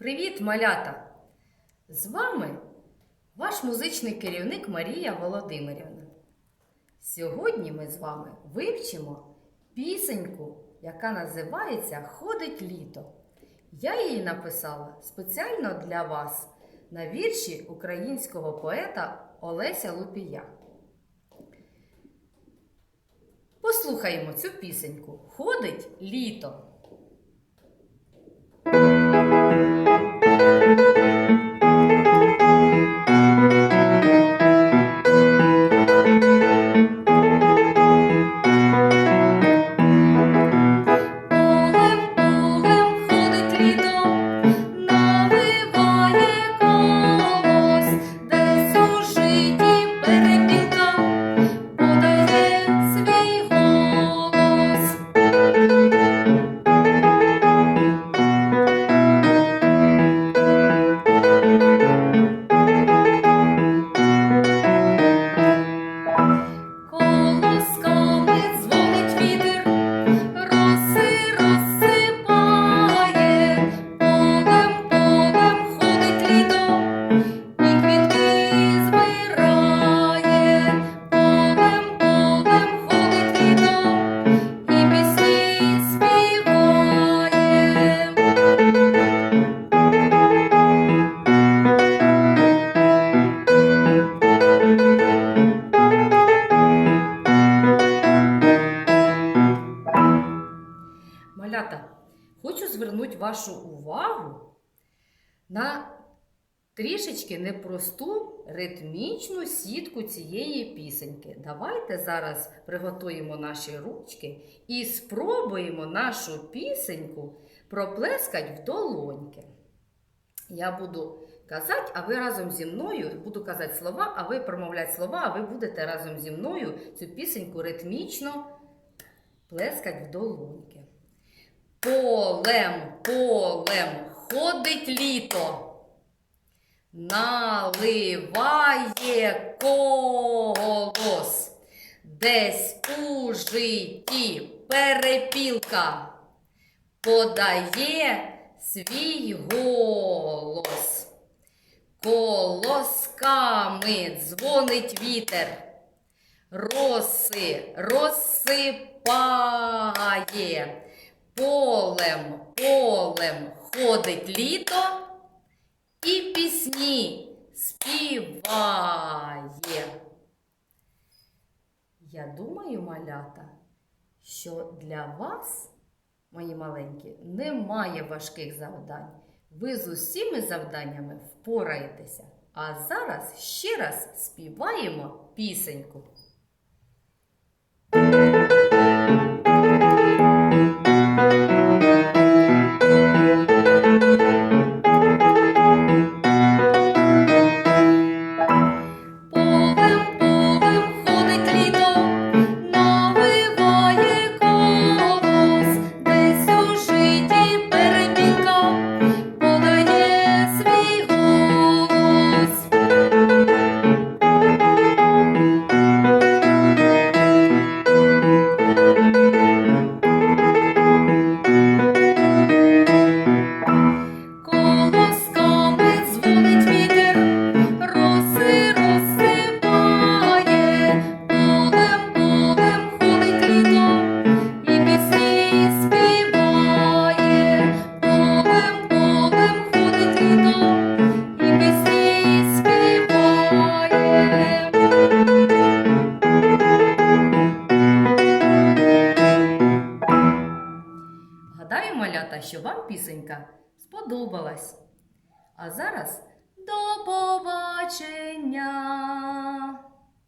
Привіт, малята! З вами ваш музичний керівник Марія Володимирівна. Сьогодні ми з вами вивчимо пісеньку, яка називається Ходить літо. Я її написала спеціально для вас на вірші українського поета Олеся Лупія. Послухаємо цю пісеньку. Ходить літо. Хочу звернути вашу увагу на трішечки непросту ритмічну сітку цієї пісеньки. Давайте зараз приготуємо наші ручки і спробуємо нашу пісеньку проплескати в долоньки. Я буду казати, а ви разом зі мною буду казати слова, а ви промовляти слова, а ви будете разом зі мною цю пісеньку ритмічно плескать в долоньки. Полем, полем. Ходить літо, наливає колос, десь у житті перепілка. Подає свій голос. Колосками дзвонить вітер, роси розсипає, полем, полем ходить літо і пісні співає. Я думаю, малята, що для вас, мої маленькі, немає важких завдань. Ви з усіми завданнями впораєтеся. А зараз ще раз співаємо пісеньку. Малята, що вам пісенька сподобалась. А зараз до побачення!